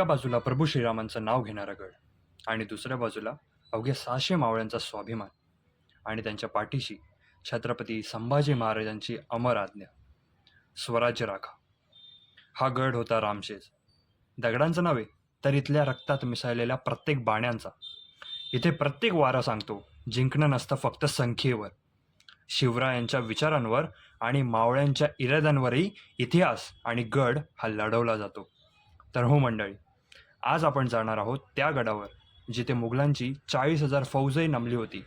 एका बाजूला प्रभू श्रीरामांचं नाव घेणारा गड आणि दुसऱ्या बाजूला अवघ्या सहाशे मावळ्यांचा स्वाभिमान आणि त्यांच्या पाठीशी छत्रपती संभाजी महाराजांची अमर आज्ञा स्वराज्य राखा. हा गड होता रामशेज. दगडांचा नव्हे तर इथल्या रक्तात मिसळलेल्या प्रत्येक बाण्यांचा. इथे प्रत्येक वारा सांगतो जिंकणं नसतं फक्त संख्येवर. शिवरायांच्या विचारांवर आणि मावळ्यांच्या इराद्यांवरही इतिहास आणि गड हा लढवला जातो. तर हो मंडळी आज आपण जाणार आहोत त्या गडावर जिथे मुघलांची चाळीस हजार फौजही नमली होती.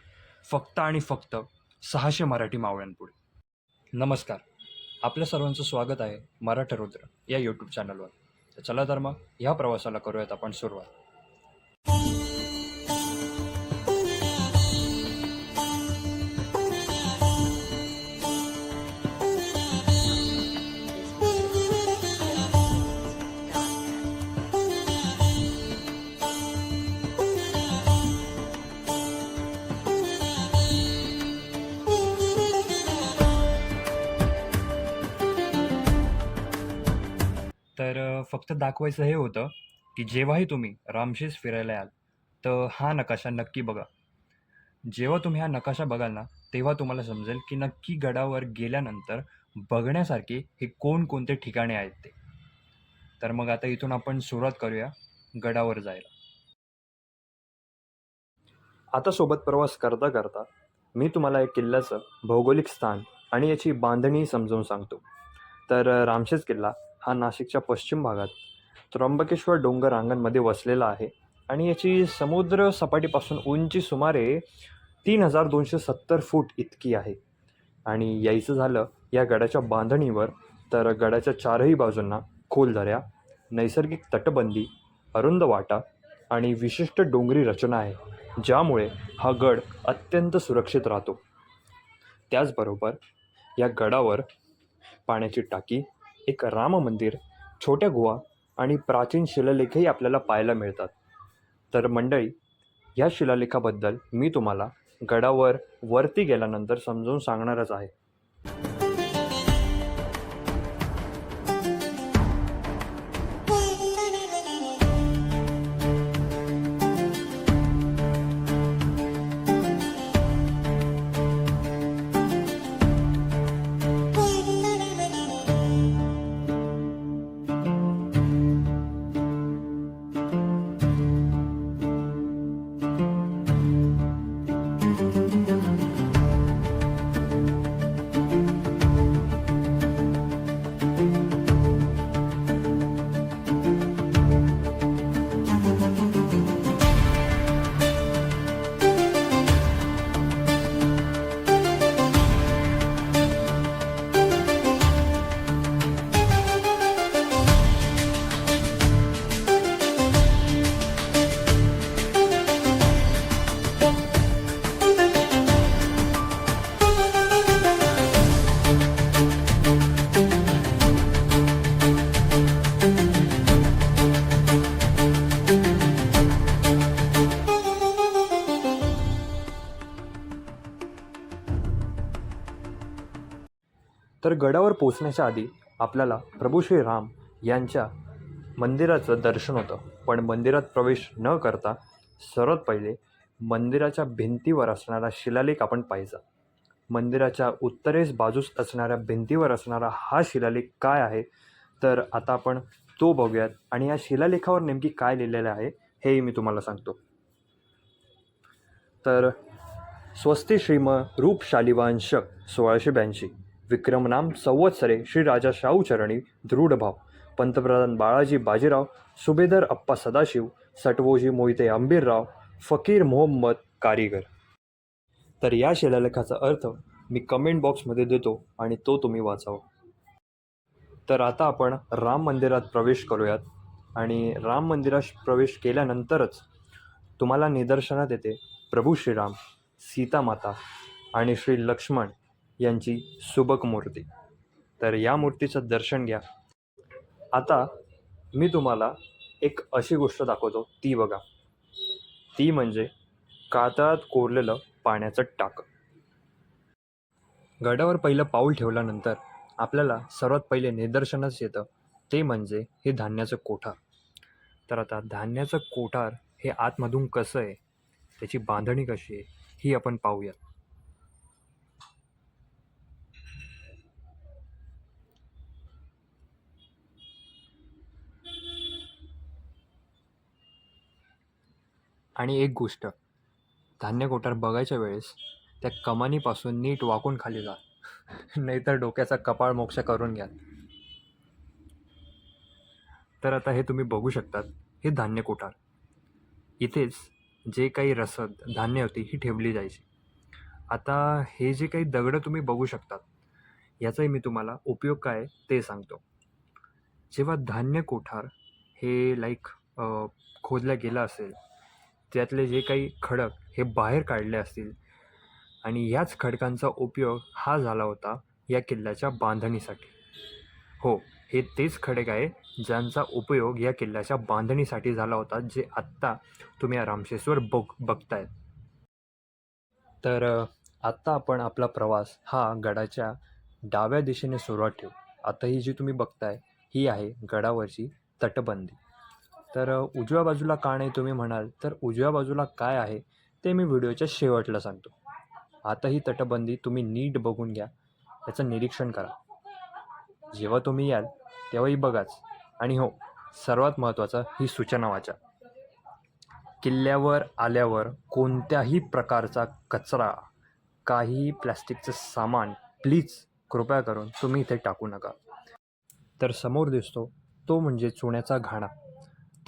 फक्त आणि फक्त सहाशे मराठी मावळ्यांपुढे. नमस्कार. आपल्या सर्वांचं स्वागत आहे मराठा रुद्र या यूट्यूब चॅनलवर तर चला तर मग ह्या प्रवासाला करूयात आपण सुरुवात. फक्त दाखवायचं हे होतं की जेव्हाही तुम्ही रामशेज फिरायला याल तर हा नकाशा नक्की बघा. जेव्हा तुम्ही हा नकाशा बघाल ना तेव्हा तुम्हाला समजेल की नक्की गडावर गेल्यानंतर बघण्यासारखे हे कोणकोणते ठिकाणे आहेत ते. तर मग आता इथून आपण सुरुवात करूया गडावर जायला. आता सोबत प्रवास करता करता मी तुम्हाला या किल्ल्याचं भौगोलिक स्थान आणि याची बांधणी समजावून सांगतो. तर रामशेज किल्ला हा नाशिकच्या पश्चिम भागात. त्र्यंबकेश्वर डोंगर रांगांमध्ये वसलेला आहे आणि याची समुद्र सपाटीपासून उंची सुमारे तीन हजार दोनशे सत्तर फूट इतकी आहे. आणि यायचं झालं या गडाच्या बांधणीवर तर गडाच्या चारही बाजूंना खोल दऱ्या नैसर्गिक तटबंदी अरुंद वाटा आणि विशिष्ट डोंगरी रचना आहे ज्यामुळे हा गड अत्यंत सुरक्षित राहतो. त्याचबरोबर या गडावर पाण्याची टाकी एक राम मंदिर छोट्या गुहा आणि प्राचीन शिलालेखही आपल्याला पाहायला मिळतात. तर मंडळी ह्या शिलालेखाबद्दल मी तुम्हाला गडावर वरती गेल्यानंतर समजावून सांगणारच आहे. गडावर पोचण्याच्या आधी आपल्याला प्रभू श्री राम यांच्या मंदिराचं दर्शन होतं. पण मंदिरात प्रवेश न करता सर्वात पहिले मंदिराच्या भिंतीवर असणारा शिलालेख आपण पाहिजा मंदिराच्या उत्तरेस बाजूस असणाऱ्या भिंतीवर असणारा हा शिलालेख काय आहे? तर आता आपण तो बघूयात. आणि या शिलालेखावर नेमकी काय लिहिलेलं आहे हेही मी तुम्हाला सांगतो. तर स्वस्ती श्रीम रूप शालिवांशक सोळाशे ब्याऐंशी. विक्रमनाम संवत्सरे श्री राजा शाहू चरणी पंतप्रधान बाळाजी बाजीराव सुभेदार अप्पा सदाशिव सटवोजी मोहिते अंबीरराव फकीर मोहम्मद कारीगर. तर या शिलालेखाचा अर्थ मी कमेंट बॉक्समध्ये देतो आणि तो तुम्ही वाचावा. तर आता आपण राम मंदिरात प्रवेश करूयात आणि राम मंदिरात प्रवेश केल्यानंतरच तुम्हाला निदर्शनात येते प्रभू श्रीराम सीतामाता आणि श्री लक्ष्मण. यांची सुबक मूर्ती. तर या मूर्तीचं दर्शन घ्या. आता मी तुम्हाला एक अशी गोष्ट दाखवतो ती बघा. ती म्हणजे कातळात कोरलेलं पाण्याचं टाक. गडावर पहिलं पाऊल ठेवल्यानंतर आपल्याला सर्वात पहिले निदर्शनच येतं ते म्हणजे हे धान्याचं कोठार. तर आता धान्याचं कोठार हे आतमधून कसं आहे? त्याची बांधणी कशी आहे? ही आपण पाहूयात. आणि एक गोष्ट धान्य कोठार बघायच्या वेळेस त्या कमानीपासून नीट वाकून खाली जा. नाहीतर डोक्याचा कपाळ मोक्ष करून घ्या. तर आता हे तुम्ही बघू शकतात हे धान्य कोठार. इथेच जे काही रसद धान्य होती ही ठेवली जायची. आता हे जे काही दगडं तुम्ही बघू शकतात याचाही मी तुम्हाला उपयोग काय आहे ते सांगतो. जेव्हा धान्य कोठार हे लाईक खोदलं गेलं असेल त्यातले जे काही खडक हे बाहेर काढले असतील. आणि याच खडकांचा उपयोग हा झाला होता या किल्ल्याच्या बांधणीसाठी. हो हे तेच खडक आहे ज्यांचा उपयोग या किल्ल्याच्या बांधणीसाठी झाला होता जे आत्ता तुम्ही या रामशेषवर बघ बघतायत. तर आत्ता आपण आपला प्रवास हा गडाच्या डाव्या दिशेने सुरुवात ठेवू. आता ही जी तुम्ही बघताय ही आहे गडावरची तटबंदी. तर उजव्या बाजूला का नाही तुम्ही म्हणाल तर उजव्या बाजूला काय आहे ते मी व्हिडिओच्या शेवटला सांगतो. आता ही तटबंदी तुम्ही नीट बघून घ्या याचं निरीक्षण करा. जेव्हा तुम्ही याल तेव्हाही बघाच. आणि हो सर्वात महत्त्वाचं ही सूचना वाचा. किल्ल्यावर आल्यावर कोणत्याही प्रकारचा कचरा काही प्लॅस्टिकचं सामान प्लीज कृपया करून तुम्ही इथे टाकू नका. तर समोर दिसतो तो म्हणजे चुन्याचा घाणा.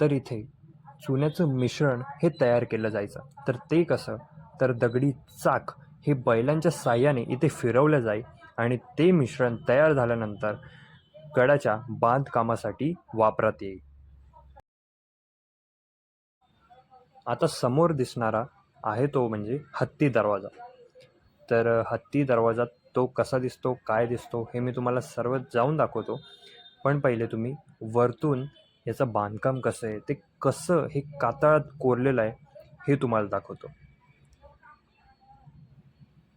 तर इथे चुन्याचं मिश्रण हे तयार केलं जायचं. तर ते कसं? तर दगडी चाक हे बैलांच्या साह्याने इथे फिरवलं जाई आणि ते मिश्रण तयार झाल्यानंतर गडाच्या बांधकामासाठी वापरात येईल. आता समोर दिसणारा आहे तो म्हणजे हत्ती दरवाजा. तर हत्ती दरवाजा तो कसा दिसतो काय दिसतो हे मी तुम्हाला सर्व जाऊन दाखवतो. पण पहिले तुम्ही वरतून याचं बांधकाम कसं आहे ते कसं हे कातळात कोरलेलं आहे हे तुम्हाला दाखवतो.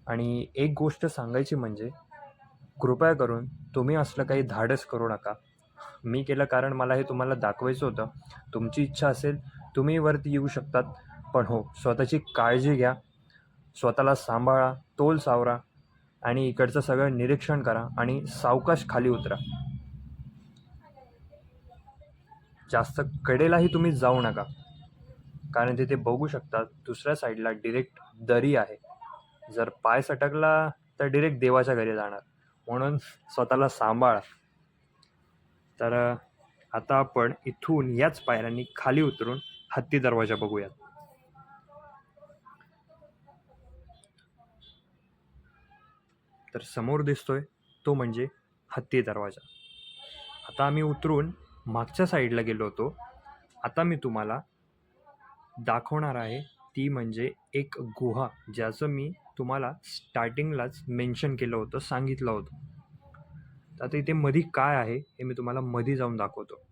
आणि एक गोष्ट सांगायची म्हणजे कृपया करून तुम्ही असलं काही धाडस करू नका. मी केलं कारण मला हे तुम्हाला दाखवायचं होतं. तुमची इच्छा असेल तुम्ही वरती येऊ शकतात. पण हो स्वतःची काळजी घ्या. स्वतःला सांभाळा तोल सावरा आणि इकडचं सगळं निरीक्षण करा आणि सावकाश खाली उतरा. जास्त कडेलाही तुम्ही जाऊ नका. कारण तिथे बघू शकता दुसऱ्या साईडला डिरेक्ट दरी आहे. जर पाय सटकला तर डिरेक्ट देवाच्या घरी जाणार. म्हणून स्वतःला सांभाळा. तर आता आपण इथून याच पायऱ्यांनी खाली उतरून हत्ती दरवाजा बघूयात. तर समोर दिसतोय तो म्हणजे हत्ती दरवाजा. आता आम्ही उतरून मागच्या साईडला गेलो होतो. आता मी तुम्हाला दाखवणार आहे ती म्हणजे एक गुहा ज्याचं मी तुम्हाला स्टार्टिंगलाच मेन्शन केलं होतं सांगितलं होतं. तर आता इथे मधी काय आहे हे मी तुम्हाला मधी जाऊन दाखवतो.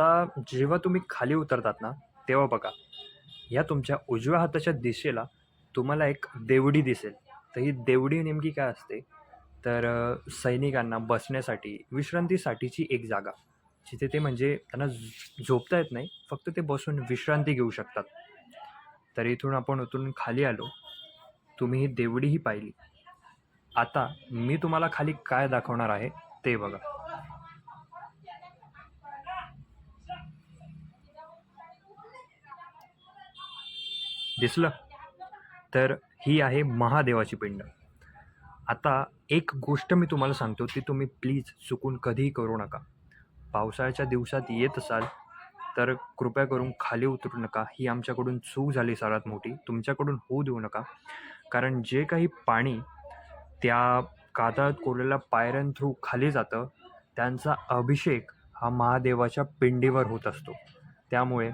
आता जेव्हा तुम्ही खाली उतरतात ना तेव्हा बघा या तुमच्या उजव्या हाताच्या दिशेला तुम्हाला एक देवडी दिसेल. तर ही देवडी नेमकी काय असते? तर सैनिकांना बसण्यासाठी विश्रांतीसाठीची एक जागा जिथे ते म्हणजे त्यांना झोपता येत नाही फक्त ते बसून विश्रांती घेऊ शकतात. तर इथून आपण उतरून खाली आलो. तुम्ही ही देवडीही पाहिली. आता मी तुम्हाला खाली काय दाखवणार आहे ते बघा. दिसलं तर ही आहे महादेवाची पिंड. आता एक गोष्ट मी तुम्हाला सांगतो ती तुम्ही प्लीज चुकून कधीही करू नका. पावसाळ्याच्या दिवसात येत असाल तर कृपया करून खाली उतरू नका. ही आमच्याकडून चूक झाली सर्वात मोठी. तुमच्याकडून होऊ देऊ नका. कारण जे काही पाणी त्या कातळात कोरलेल्या पायऱ्यां थ्रू खाली जातं त्यांचा अभिषेक हा महादेवाच्या पिंडीवर होत असतो. त्यामुळे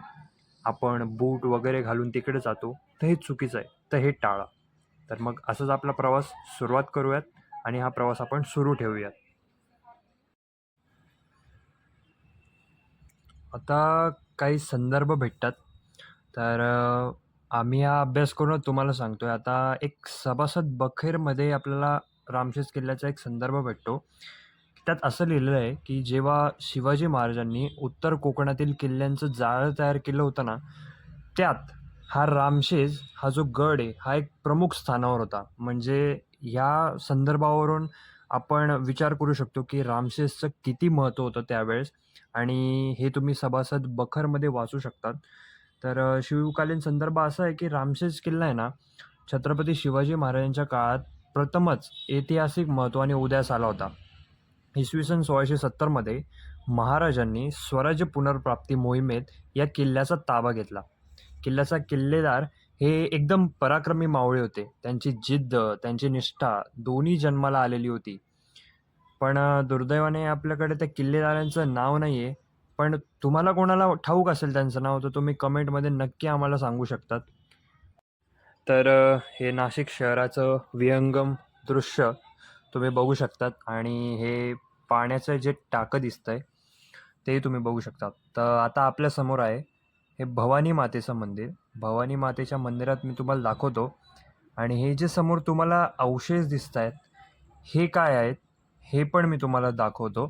आपण बूट वगैरे घालून तिकडे जातो तर हे चुकीचं आहे. तर हे टाळा. तर मग असंच आपला प्रवास सुरुवात करूयात आणि हा प्रवास आपण सुरू ठेवूयात. आता काही संदर्भ भेटतात. तर आम्ही हा अभ्यास करून तुम्हाला सांगतो आहे आता एक सभासद बखेरमध्ये आपल्याला रामशेष किल्ल्याचा एक संदर्भ भेटतो. त्यात असं लिहिलेलं आहे, की जेव्हा शिवाजी महाराजांनी उत्तर कोकणातील किल्ल्यांचं जाळं तयार केलं होतं ना, त्यात हा रामशेज हा जो गड आहे, हा एक प्रमुख स्थानावर होता. म्हणजे ह्या संदर्भावरून आपण विचार करू शकतो, की रामशेजचं किती महत्त्व होतं त्यावेळेस आणि हे तुम्ही सभासद बखरमध्ये वाचू शकतात. तर शिवकालीन संदर्भ असा आहे, की रामशेज किल्ला आहे ना, छत्रपती शिवाजी महाराजांच्या काळात प्रथमच ऐतिहासिक महत्त्वाने उदयास आला होता. इसवी सन सोळाशे सत्तरमध्ये महाराजांनी स्वराज्य पुनर्प्राप्ती मोहिमेत या किल्ल्याचा ताबा घेतला. किल्ल्याचा किल्लेदार हे एकदम पराक्रमी मावळे होते. त्यांची जिद्द, त्यांची निष्ठा दोन्ही जन्माला आलेली होती. पण दुर्दैवाने आपल्याकडे त्या किल्लेदारांचं नाव नाही आहे. पण तुम्हाला कोणाला ठाऊक असेल त्यांचं नाव, तर तुम्ही कमेंटमध्ये नक्की आम्हाला सांगू शकतात. तर हे नाशिक शहराचं विहंगम दृश्य तुम्ही बघू शकतात आणि हे पाण्याचं जे टाकं दिसतंय, तेही तुम्ही बघू शकता. तर आता आपल्यासमोर आहे हे भवानी मातेचं मंदिर. भवानी मातेच्या मंदिरात मी तुम्हाला दाखवतो आणि हे जे समोर तुम्हाला अवशेष दिसत आहेत हे काय आहेत, हे पण मी तुम्हाला दाखवतो.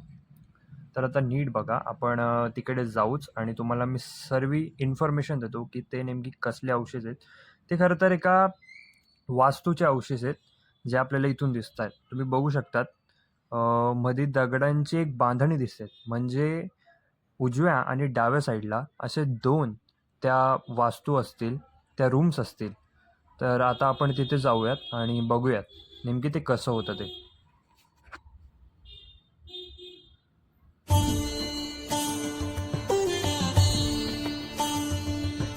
तर आता नीट बघा. आपण तिकडे जाऊच आणि तुम्हाला मी सर्व इन्फॉर्मेशन देतो, की ते नेमकी कसले अवशेष आहेत. ते खरं तर एका वास्तूचे अवशेष आहेत, जे आपल्याला इथून दिसत आहेत तुम्ही बघू शकतात मध्ये दगडांची एक बांधणी दिसते. म्हणजे उजव्या आणि डाव्या साईडला असे दोन त्या वास्तू असतील, त्या रूम्स असतील. तर आता आपण तिथे जाऊयात आणि बघूयात नेमकी ते कसं होतं ते.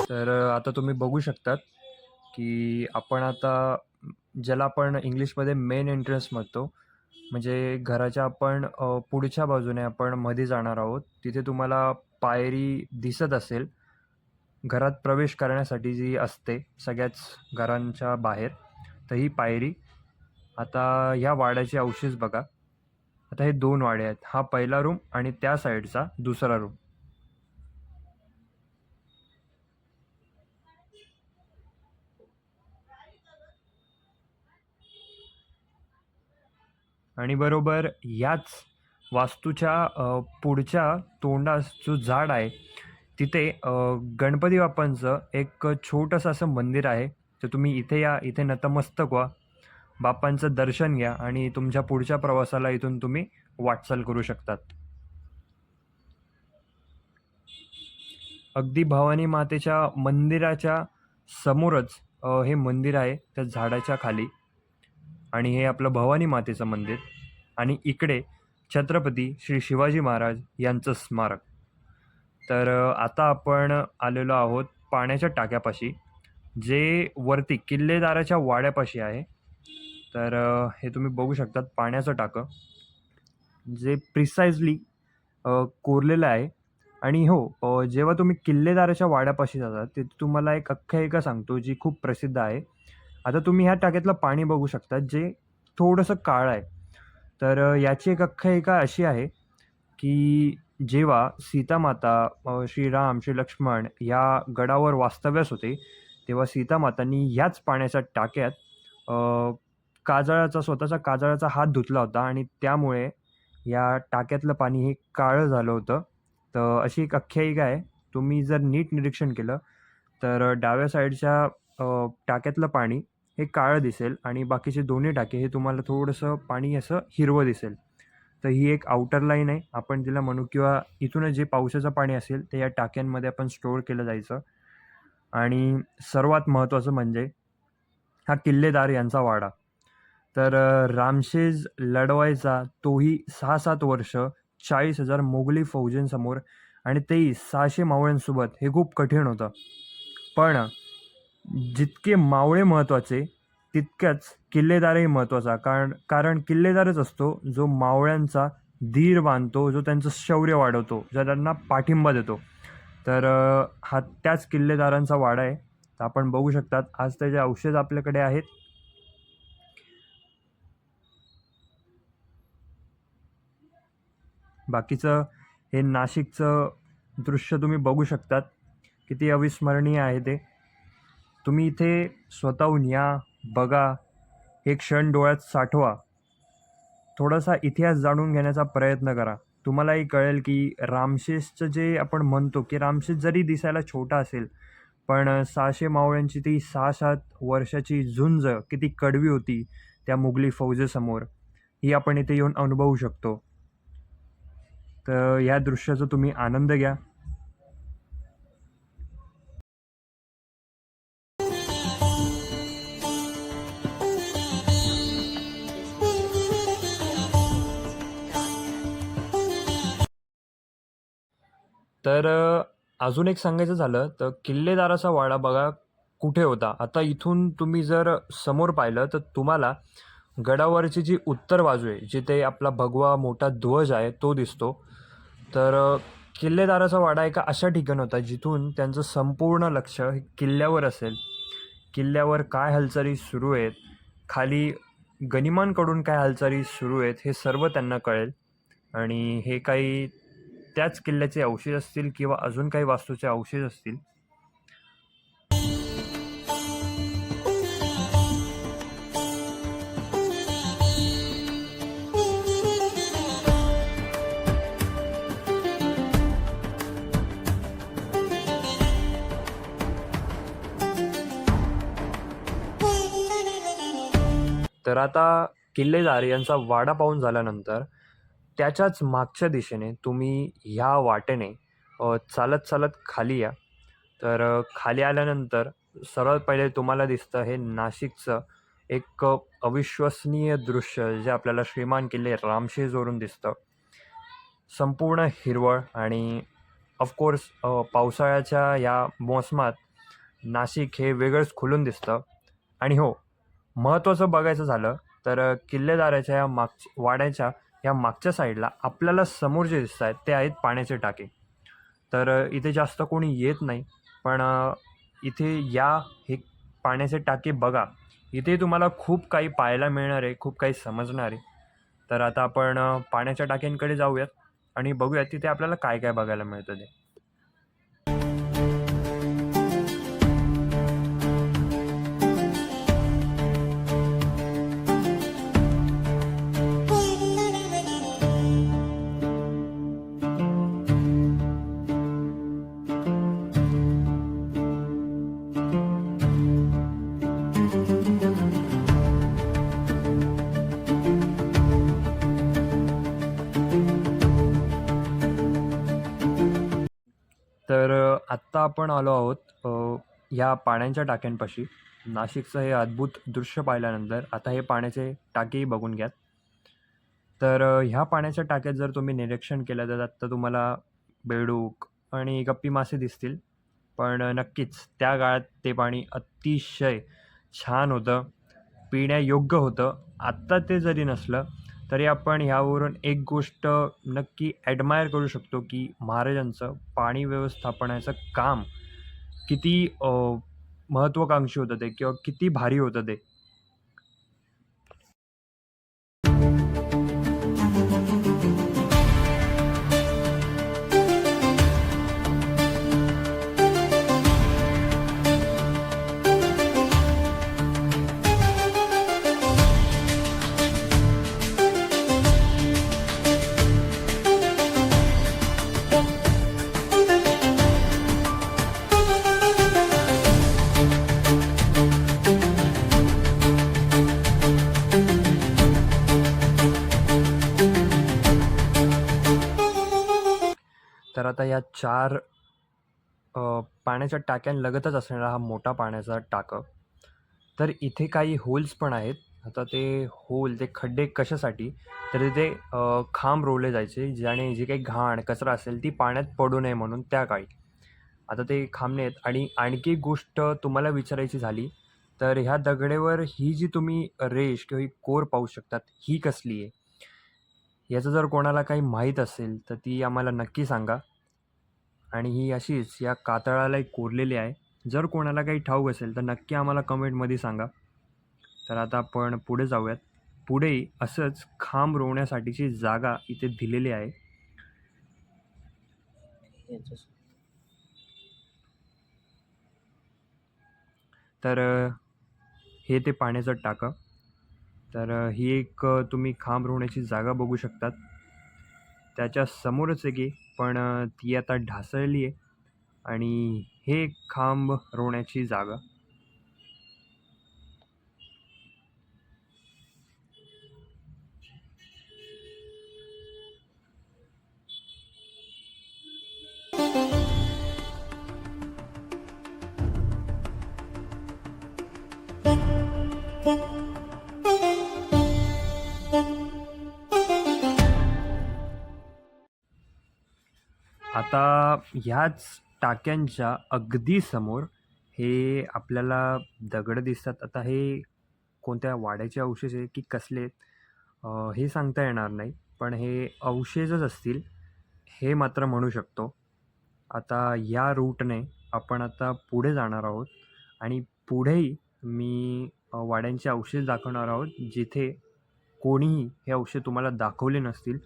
तर आता तुम्ही बघू शकतात, की आपण आता ज्याला आपण इंग्लिशमध्ये मेन एंट्रन्स म्हणतो. म्हणजे घराच्या आपण अ, पुढच्या बाजूने आपण मध्ये जाणार आहोत. तिथे तुम्हाला पायरी दिसत असेल. घरात प्रवेश करण्यासाठी जी असते सगळ्याच घरांच्या बाहेर. तर ही पायरी. आता ह्या वाड्याचे अवशेष बघा. आता हे 2 वाडे आहेत. हा पहिला रूम आणि त्या साईडचा दुसरा रूम. आणि बरोबर याच वास्तूच्या पुढच्या तोंडास जो झाड आहे, तिथे गणपती बाप्पांचं एक छोटंसं असं मंदिर आहे. तर तुम्ही इथे या, इथे नतमस्तक व्हा, बाप्पांचं दर्शन घ्या आणि तुमच्या पुढच्या प्रवासाला इथून तुम्ही वाटचाल करू शकतात. अगदी भवानी मातेच्या मंदिराच्या समोरच हे मंदिर आहे त्या झाडाच्या खाली आणि हे आपलं भवानी मातेचं मंदिर आणि इकडे छत्रपती श्री शिवाजी महाराज यांचं स्मारक. तर आता आपण आलेलो आहोत पाण्याच्या टाक्यापाशी, जे वरती किल्लेदाराच्या वाड्यापाशी आहे. तर हे तुम्ही बघू शकतात पाण्याचं टाकं. जे प्रिसाइजली कोरलेलं आहे आणि हो जेव्हा तुम्ही किल्लेदाराच्या वाड्यापाशी जाता, तिथे तुम्हाला एक अख्यायिका सांगतो, जी खूप प्रसिद्ध आहे. आता तुम्ही ह्या टाक्यातलं पाणी बघू शकता, जे थोडंसं काळं आहे. तर याची एक अख्यायिका अशी आहे, की जेव्हा सीतामाता, श्रीराम, श्री लक्ष्मण या गडावर वास्तव्यास होते, तेव्हा सीतामातांनी ह्याच पाण्याच्या टाक्यात काजळाचा स्वतःचा काजळाचा हात धुतला होता आणि त्यामुळे या टाक्यातलं पाणी हे काळं झालं होतं. तर अशी एक आख्यायिका आहे. तुम्ही जर नीट निरीक्षण केलं, तर डाव्या साईडच्या टाक्यातलं पाणी हे काळं दिसेल आणि बाकीचे दोन्ही टाके हे तुम्हाला थोडंसं पाणी असं हिरवं दिसेल. तर ही एक आउटर लाईन आहे, आपण तिला म्हणू किंवा इथूनच जे पावसाचं पाणी असेल, ते या टाक्यांमध्ये आपण स्टोअर केलं जायचं. आणि सर्वात महत्त्वाचं म्हणजे हा किल्लेदार यांचा वाडा. तर रामशेज लढवायचा तोही 6-7 वर्ष चाळीस हजार मोगली फौजेंसमोर आणि तेही सहाशे मावळ्यांसोबत हे खूप कठीण होतं. पण जितके मावळे महत्त्वाचे, तितक्याच किल्लेदारही महत्त्वाचा. कारण कारण किल्लेदारच असतो, जो मावळ्यांचा धीर बांधतो, जो त्यांचं शौर्य वाढवतो, जो त्यांना पाठिंबा देतो. तर हा त्याच किल्लेदारांचा वाडा आहे. तर आपण बघू शकतात आज त्याचे अवशेष आपल्याकडे आहेत. बाकीचं हे नाशिकचं दृश्य तुम्ही बघू शकतात किती अविस्मरणीय आहे ते तुम्ही इथे स्वतःहून या बघा हे क्षण डोळ्यात साठवा. थोडासा इतिहास जाणून घेण्याचा प्रयत्न करा. तुम्हालाही कळेल की रामशेषचं जे आपण म्हणतो की रामशेष जरी दिसायला छोटा असेल पण सहाशे मावळ्यांची ती सहा सात वर्षाची झुंज किती कडवी होती त्या मुघली फौजेसमोर ही आपण इथे येऊन अनुभवू शकतो. तर या दृश्याचा तुम्ही आनंद घ्या. तर अजून एक सांगायचं झालं तर किल्लेदाराचा वाडा बघा कुठे होता? आता इथून तुम्ही जर समोर पाहिलं तर तुम्हाला गडावरची जी उत्तर बाजू आहे जिथे आपला भगवा मोठा ध्वज आहे तो दिसतो. तर किल्लेदाराचा वाडा एका अशा ठिकाण होता जिथून त्यांचं संपूर्ण लक्ष हे किल्ल्यावर असेल. किल्ल्यावर काय हालचाली सुरू आहेत? खाली गनिमांकडून काय हालचाली सुरू आहेत? हे सर्व त्यांना कळेल. आणि हे काही त्याच किल्ल्याचे अवशेष असतील किंवा अजून काही वास्तूचे अवशेष असतील? तर आता किल्लेदार यांचा वाडा पाहून झाल्यानंतर त्याच्याच मागच्या दिशेने तुम्ही ह्या वाटेने चालत चालत खाली या. तर खाली आल्यानंतर सर्वात पहिले तुम्हाला दिसतं हे नाशिकचं एक अविश्वसनीय दृश्य जे आपल्याला श्रीमान किल्ले रामशेजवरून दिसतं. संपूर्ण हिरवळ आणि ऑफकोर्स पावसाळ्याच्या या मोसमात नाशिक हे वेगळंच खुलून दिसतं. आणि हो महत्त्वाचं बघायचं झालं तर किल्लेदाराच्या या मागच्या वाड्याच्या या मागच्या साईडला आपल्याला समोर जे दिसत आहेत ते आहेत पाण्याचे टाके. तर इथे जास्त कोणी येत नाही पण इथे या हे पाण्याचे टाके बघा. इथे तुम्हाला खूप काही पाहायला मिळणार आहे खूप काही समजणार आहे. तर आता आपण पाण्याच्या टाक्यांकडे जाऊयात आणि बघूयात तिथे आपल्याला काय काय बघायला मिळतं ते. आपण आलो आहोत ह्या पाण्याच्या टाक्यांपाशी. नाशिकचं हे अद्भुत दृश्य पाहिल्यानंतर आता हे पाण्याचे टाकेही बघून घ्यात. तर ह्या पाण्याच्या टाक्यात जर तुम्ही निरीक्षण केलं तर आत्ता तुम्हाला बेडूक आणि गप्पी मासे दिसतील. पण नक्कीच त्या काळात ते पाणी अतिशय छान होतं. पिण्यायोग्य होतं. आत्ता ते जरी नसलं तरी आपण ह्यावरून एक गोष्ट नक्की ॲडमायर करू शकतो की महाराजांचं पाणी व्यवस्थापनाचं काम किती महत्त्वाकांक्षी होतं ते किंवा किती भारी होतं ते. आता या चार पाण्याच्या टाक्यांलगतच असणारा हा मोठा पाण्याचा टाकं. तर इथे काही होल्स पण आहेत. आता ते होल ते खड्डे कशासाठी? तर तिथे खांब रोवले जायचे ज्याने जी काही घाण कचरा असेल ती पाण्यात पडू नये म्हणून त्या काळी. आता ते खांब नाही आहेत. आणि आणखी एक गोष्ट तुम्हाला विचारायची झाली तर ह्या दगडेवर ही जी तुम्ही रेष किंवा ही कोर पाहू शकतात ही कसली आहे? याचं जर कोणाला काही माहीत असेल तर ती आम्हाला नक्की सांगा. आणि ही अशीच या कातळाला एक कोरलेली आहे. जर कोणाला काही ठाऊक असेल तर नक्की आम्हाला कमेंटमध्ये सांगा. तर आता आपण पुढे जाऊयात. पुढे असंच खांब रोवण्यासाठीची जागा इथे दिलेली आहे. तर हे ते पाण्याचं टाकं. तर ही एक तुम्ही खांब रोवण्याची जागा बघू शकतात. त्याच्या समोरच एक आहे पण ती आता ढासळली आहे आणि हे खांब रोवण्याची जागा. आता ह्याच टाक्यांच्या अगदी समोर हे आपल्याला दगड दिसतात. आता हे कोणत्या वाड्याचे अवशेष आहे की कसले आहेत हे सांगता येणार नाही. पण हे अवशेषच असतील हे मात्र म्हणू शकतो. आता या रूटने आपण आता पुढे जाणार आहोत आणि पुढेही मी वाड्यांचे अवशेष दाखवणार आहोत जिथे कोणीही हे अवशेष तुम्हाला दाखवले नसतील.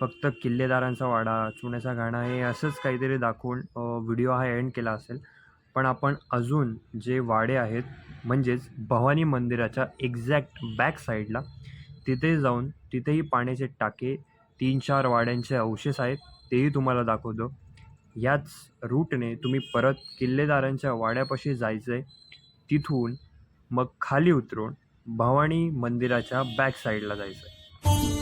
फक्त किल्लेदारांचा वाडा चुन्याचा घाणा हे असंच काहीतरी दाखवून व्हिडिओ हा एंड केला असेल. पण आपण अजून जे वाडे आहेत म्हणजेच भवानी मंदिराच्या एक्झॅक्ट बॅक साईडला तिथे जाऊन तिथेही पाण्याचे टाके तीन चार वाड्यांचे अवशेष आहेत तेही तुम्हाला दाखवतो. याच रूटने तुम्ही परत किल्लेदारांच्या वाड्यापाशी जायचं आहे तिथून मग खाली उतरून भवानी मंदिराच्या बॅक साईडला जायचं आहे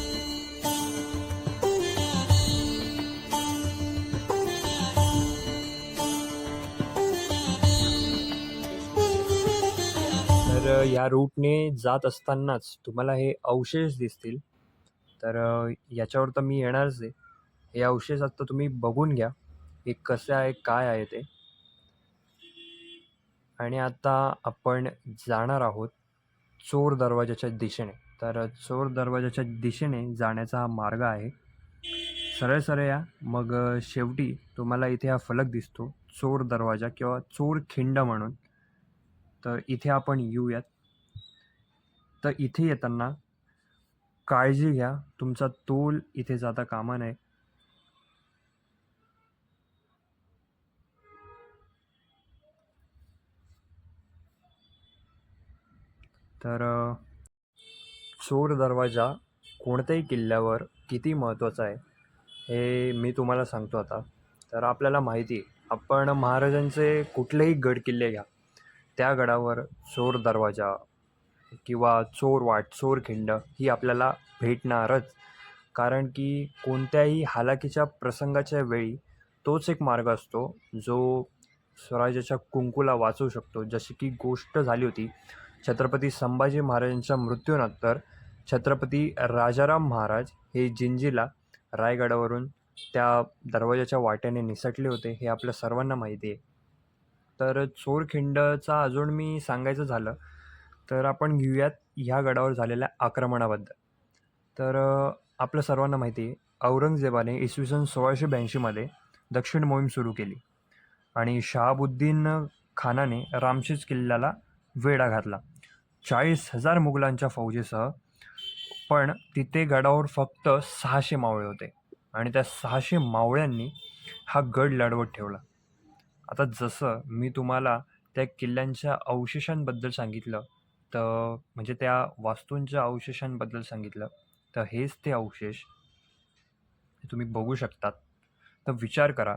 तर या रूटने जात असतानाच तुम्हाला हे अवशेष दिसतील. तर याच्यावर तर मी येणारच आहे. हे अवशेष आता तुम्ही बघून घ्या. हे कसं आहे काय आहे ते. आणि आता आपण जाणार आहोत चोर दरवाजाच्या दिशेने. तर चोर दरवाजाच्या दिशेने जाण्याचा हा मार्ग आहे. सरळ सरळ या. मग शेवटी तुम्हाला इथे हा फलक दिसतो. चोर दरवाजा किंवा चोर खिंड म्हणून. तर इथे आपण येऊयात. तर इथे येताना काळजी घ्या. तुमचा तोल इथे जाता कामा नये. तर चोर दरवाजा कोणत्याही किल्ल्यावर किती महत्त्वाचा आहे हे मी तुम्हाला सांगतो आता. तर आपल्याला माहिती आपण महाराजांचे कुठलेही गड किल्ले घ्या. त्या गडावर चोर दरवाजा किंवा चोर वाट चोर खिंड ही आपल्याला भेटणारच. कारण की कोणत्याही हालाकीच्या प्रसंगाच्या वेळी तोच एक मार्ग असतो जो स्वराज्याच्या कुंकूला वाचवू शकतो. जशी की गोष्ट झाली होती छत्रपती संभाजी महाराजांच्या मृत्यूनंतर छत्रपती राजाराम महाराज हे जिंजीला रायगडावरून त्या दरवाजाच्या वाट्याने निसटले होते हे आपल्या सर्वांना माहिती आहे. तर चोरखिंडचा अजून मी सांगायचं झालं तर आपण घेऊयात ह्या गडावर झालेल्या आक्रमणाबद्दल. तर आपलं आपल्या सर्वांना माहिती आहे औरंगजेबाने इसवी सन सोळाशे ब्याऐंशीमध्ये दक्षिण मोहीम सुरू केली आणि शहाबुद्दीन खानाने रामशेज किल्ल्याला वेढा घातला. चाळीस हजार मुघलांच्या फौजेसह पण तिथे गडावर फक्त सहाशे मावळे होते आणि त्या सहाशे मावळ्यांनी हा गड लढवत ठेवला. आता जसं मी तुम्हाला त्या किल्ल्यांच्या अवशेषांबद्दल सांगितलं तर म्हणजे त्या वास्तूंच्या अवशेषांबद्दल सांगितलं तर हेच ते अवशेष तुम्ही बघू शकतात. तर विचार करा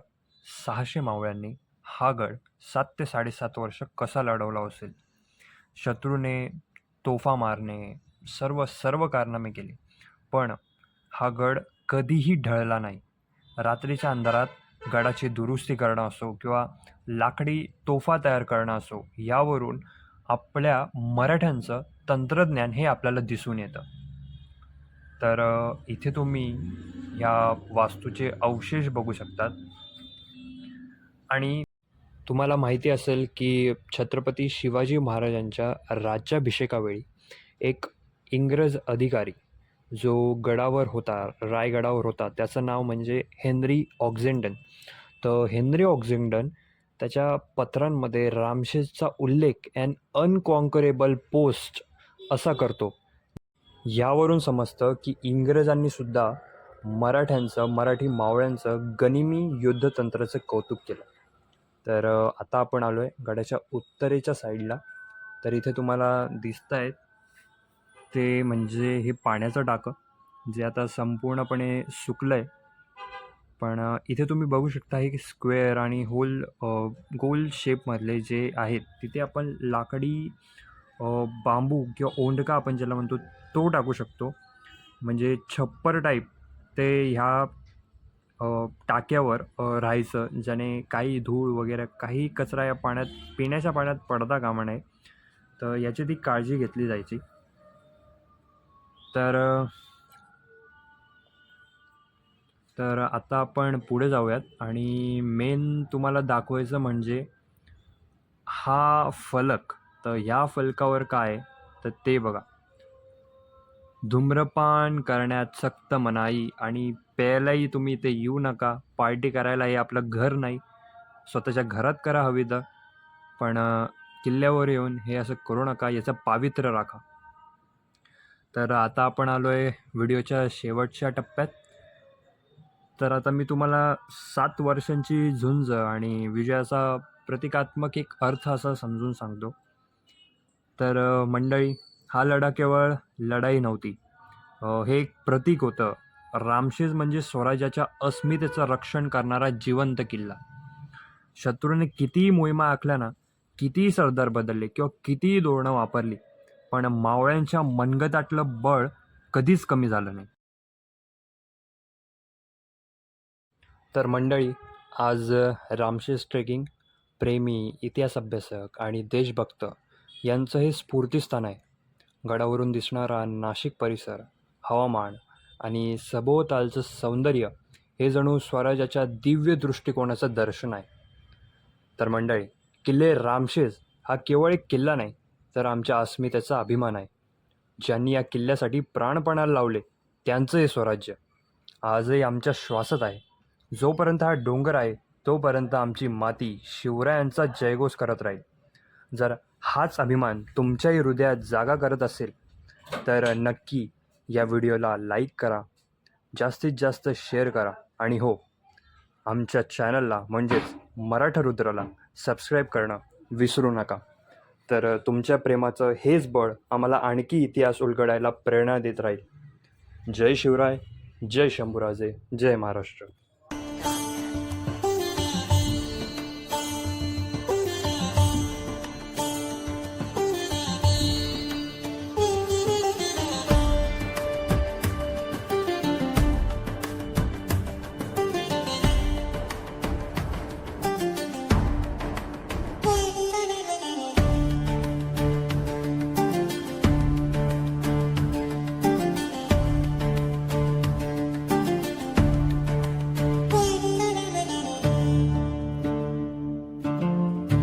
सहाशे मावळ्यांनी हा गड सात ते साडेसात वर्ष कसा लढवला असेल? शत्रूने तोफा मारणे सर्व सर्व कारनामे केली पण हा गड कधीही ढळला नाही. रात्रीच्या अंधारात गडाची दुरुस्ती करणं असो किंवा लाकडी तोफा तयार करणं असो यावरून आपल्या मराठ्यांचं तंत्रज्ञान हे आपल्याला दिसून येतं. तर इथे तुम्ही या वास्तूचे अवशेष बघू शकतात. आणि तुम्हाला माहिती असेल की छत्रपती शिवाजी महाराजांच्या राज्याभिषेकावेळी एक इंग्रज अधिकारी जो गडावर होता रायगडावर होता त्याचं नाव म्हणजे हेनरी ऑक्झेंडन. तर हेनरी ऑक्झेंडन त्याच्या पत्रांमध्ये रामशेजचा उल्लेख अँड अनकॉन्करेबल पोस्ट असा करतो. यावरून समजतं की इंग्रजांनीसुद्धा मराठ्यांचं मराठी मावळ्यांचं गनिमी युद्धतंत्राचं कौतुक केलं. तर आता आपण आलो आहे गडाच्या उत्तरेच्या साईडला तर इथे तुम्हाला दिसत आहेत ते म्हणजे हे पाण्याचं टाकं जे आता संपूर्णपणे सुकलं आहे पण इथे तुम्ही बघू शकता हे स्क्वेअर आणि होल गोल शेपमधले जे आहेत तिथे आपण लाकडी बांबू किंवा ओंडका आपण ज्याला म्हणतो तो टाकू शकतो. म्हणजे छप्पर टाईप ते ह्या टाक्यावर राहायचं ज्याने काही धूळ वगैरे काही कचरा या पाण्यात पिण्याच्या पाण्यात पडता कामा नये. तर याची ती काळजी घेतली जायची. तर तर आता आपण पुढे जाऊयात आणि मेन तुम्हाला दाखवायचं म्हणजे हा फलक तर ह्या फलकावर काय? आहे तर ते बघा. धूम्रपान करण्यात सक्त मनाई आणि प्यायलाही तुम्ही इथे येऊ नका. पार्टी करायला हे आपलं घर नाही. स्वतःच्या घरात करा हवी तर पण किल्ल्यावर येऊन हे असं करू नका. याचं पावित्र्य राखा. तर आता आपण आलो आहे व्हिडिओच्या शेवटच्या टप्प्यात. तर आता मी तुम्हाला सात वर्षांची झुंज आणि विजयाचा प्रतिकात्मक एक अर्थ असा समजून सांगतो. तर मंडळी हा लढा केवळ लढाई नव्हती. हे एक प्रतीक होतं. रामशेज म्हणजे स्वराज्याच्या अस्मितेचं रक्षण करणारा जिवंत किल्ला. शत्रूने कितीही मोहिमा आखल्या ना कितीही सरदार बदलले किंवा कितीही धोरणं वापरली पण मावळ्यांच्या मनगटातलं बळ कधीच कमी झालं नाही. तर मंडळी आज रामशेष ट्रेकिंग प्रेमी इतिहास अभ्यासक आणि देशभक्त यांचं हे स्फूर्तीस्थान आहे. गडावरून दिसणारा नाशिक परिसर हवामान आणि सभोवतालचं सौंदर्य हे जणू स्वराज्याच्या दिव्य दृष्टिकोनाचं दर्शन आहे. तर मंडळी किल्ले रामशेज हा केवळ एक किल्ला नाही तर आमच्या अस्मितेचा अभिमान आहे. ज्यांनी या किल्ल्यासाठी प्राणपणाला लावले त्यांचं हे स्वराज्य. आजही आमच्या श्वासात आहे. जोपर्यंत हा डोंगर आहे तोपर्यंत आमची माती शिवरायांचा जयघोष करत राहील. जर हाच अभिमान तुमच्याही हृदयात जागा करत असेल तर नक्की या व्हिडिओला लाईक करा जास्तीत जास्त शेअर करा आणि हो आमच्या चॅनलला म्हणजेच मराठा रुद्राला सबस्क्राईब करणं विसरू नका. तर तुमच्या प्रेमाचं हेच बळ आम्हाला आणखी इतिहास उलगडायला प्रेरणा देत राहील. जय शिवराय जय शंभूराजे जय महाराष्ट्र.